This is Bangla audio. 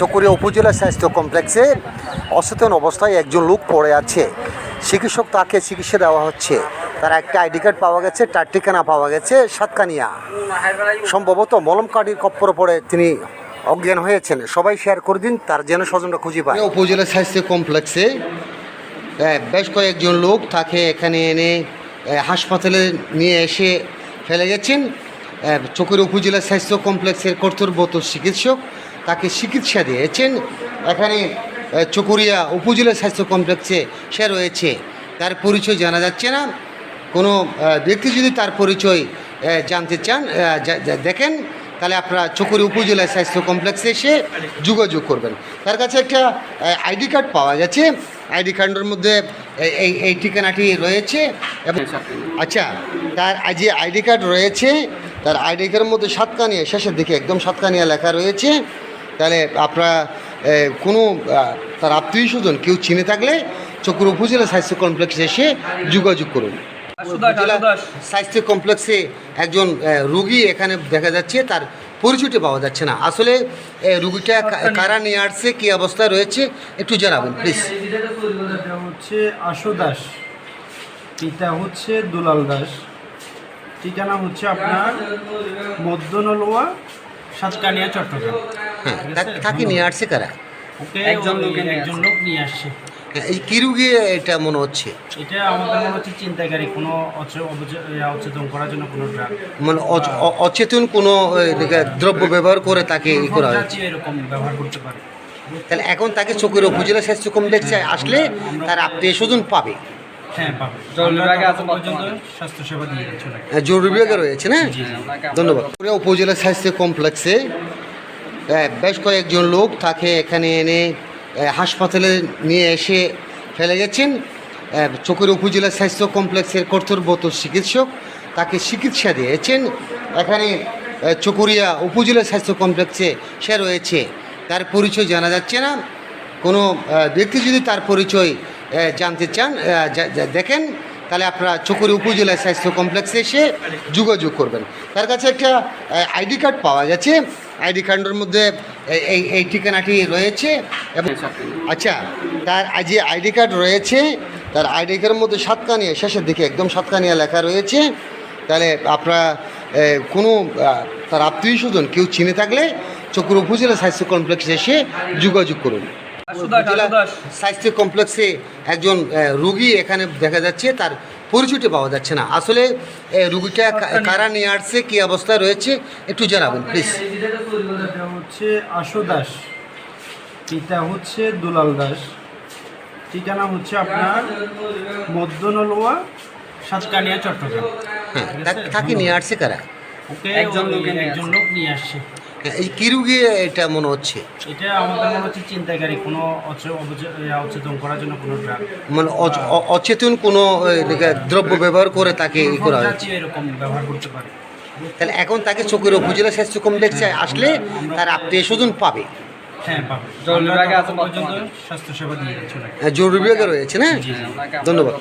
চকুরিয়া উপজেলা স্বাস্থ্য কমপ্লেক্সে অচেতন অবস্থায় একজন লোক পড়ে আছে। চিকিৎসক তাকে চিকিৎসা দেওয়া হচ্ছে। তার একটা আইডি কার্ড পাওয়া গেছে, তার ঠিকানা পাওয়া গেছে সাতকানিয়া। সম্ভবত মলম মলমকাঠির কপ্পর পড়ে তিনি অজ্ঞান হয়েছেন। সবাই শেয়ার করে দিন, তার যেন স্বজনরা খুঁজে পায়। উপজেলা স্বাস্থ্য কমপ্লেক্সে বেশ কয়েকজন লোক তাকে এখানে এনে হাসপাতালে নিয়ে এসে ফেলে গেছেন। চকুর উপজেলা স্বাস্থ্য কমপ্লেক্সের কর্তব্যত চিকিৎসক তাকে চিকিৎসা দিয়েছেন, এখানে চকুরিয়া উপজেলা স্বাস্থ্য কমপ্লেক্সে সে রয়েছে। তার পরিচয় জানা যাচ্ছে না। কোনো ব্যক্তি যদি তার পরিচয় জানতে চান দেখেন, তাহলে আপনারা চকুরি উপজেলা স্বাস্থ্য কমপ্লেক্সে এসে যোগাযোগ করবেন। তার কাছে একটা আইডি কার্ড পাওয়া গেছে আইডি কার্ডের মধ্যে এই এই ঠিকানাটি রয়েছে। এবং আচ্ছা তার যে আইডি কার্ড রয়েছে, তার আইডি কার্ডের মধ্যে সাতকানিয়া, শেষের দিকে একদম সাতকানিয়া লেখা রয়েছে। তাহলে আপনারা কোনো তার আত্মীয় স্বজন কেউ চিনে থাকলে চকুর উপজেলা স্বাস্থ্য কমপ্লেক্সে এসে যোগাযোগ করুন। উপজেলা স্বাস্থ্য কমপ্লেক্সে একজন রুগী এখানে দেখা যাচ্ছে তার পরিচয়টি পাওয়া যাচ্ছে না। আসলে রুগীটা কারা নিয়ে আসছে কী অবস্থায় রয়েছে একটু জানাবেন প্লিজ। এটা হচ্ছে আশু দাস পিতা হচ্ছে দুলাল দাস ঠিকানা হচ্ছে আপনার মধ্য নলোয়া সাতকানিয়া চট্টগ্রাম। হ্যাঁ তাকে নিয়ে আসছে কারা? ওকে একজন লোক নিয়ে আসছে। হ্যাঁ, এই কি রুগী এটা মনে হচ্ছে? এটা আমাদের মনে হচ্ছে চিন্তাকারী কোনো অচেতন করার জন্য কোনো ড্রাগ মানে অ- অচেতন কোনো দ্রব্য ব্যবহার করে তাকে ই করা হয়েছে এরকম ব্যবহার করতে পারে। তাহলে এখন তাকে চোখের উপজেলা স্বাস্থ্য কমপ্লেক্সে আসলে তার আত্মীয় স্বজন পাবে। হ্যাঁ পাবে। জরুরি বিভাগে আছে পর্যন্ত বর্তমানে। স্বাস্থ্যসেবা দিয়ে চলে হ্যাঁ, জরুরি বিভাগে রয়েছে না। ধন্যবাদ। উপজেলা স্বাস্থ্য কমপ্লেক্সে বেশ কয়েকজন লোক তাকে এখানে এনে হাসপাতালে নিয়ে এসে ফেলে গেছেন। চকুর উপজেলা স্বাস্থ্য কমপ্লেক্সের কর্তব্যত চিকিৎসক তাকে চিকিৎসা দিয়েছেন। এখানে চকুরিয়া উপজেলা স্বাস্থ্য কমপ্লেক্সে সে রয়েছে। তার পরিচয় জানা যাচ্ছে না। কোনো ব্যক্তি যদি তার পরিচয় জানতে চান দেখেন, তাহলে আপনারা চকুরি উপজেলা স্বাস্থ্য কমপ্লেক্সে এসে যোগাযোগ করবেন। তার কাছে একটা আইডি কার্ড পাওয়া গেছে। আইডি কার্ডের মধ্যে এই- এই ঠিকানাটি রয়েছে এবং আচ্ছা তার আজ যে আইডি কার্ড রয়েছে তার আইডি কার্ডের মধ্যে সাতকানিয়া শেষের দিকে একদম সাতকানিয়া লেখা রয়েছে। তাহলে আপনারা কোনো তার আত্মীয় স্বজন কেউ চিনে থাকলে চকুর উপজেলা স্বাস্থ্য কমপ্লেক্সে এসে যোগাযোগ করুন। স্বাস্থ্য কমপ্লেক্সে একজন রুগী এখানে দেখা যাচ্ছে তার পরিচয়টি পাওয়া যাচ্ছে না। আসলে রুগীটা কারা নিয়ে আসছে কী অবস্থায় রয়েছে একটু জানাবেন প্লিজ এটা হচ্ছে আশু দাস পিতা হচ্ছে দুলাল দাস ঠিকানা হচ্ছে আপনার মধ্য নলোয়া সাতকানিয়া চট্টগ্রাম। হ্যাঁ তাকে নিয়ে আসছে কারা? ওকে একজন লোকে নিয়ে আসছে। হ্যাঁ, এই কি রুগী এটা মনে হচ্ছে? এটা আমাদের মনে হচ্ছে চিন্তাকারী কোনো অচেতন করার জন্য কোনো ড্রাগ মানে অ- অচেতন কোনো দ্রব্য ব্যবহার করে তাকে ই করা হয়েছে এরকম ব্যবহার করতে পারে। তাহলে এখন তাকে চোখের উপজেলা স্বাস্থ্য কমপ্লেক্সে আসলে তার আত্মীয় স্বজন পাবে। হ্যাঁ জরুরি আমরা বিভাগে হ্যাঁ, রয়েছে না। ধন্যবাদ।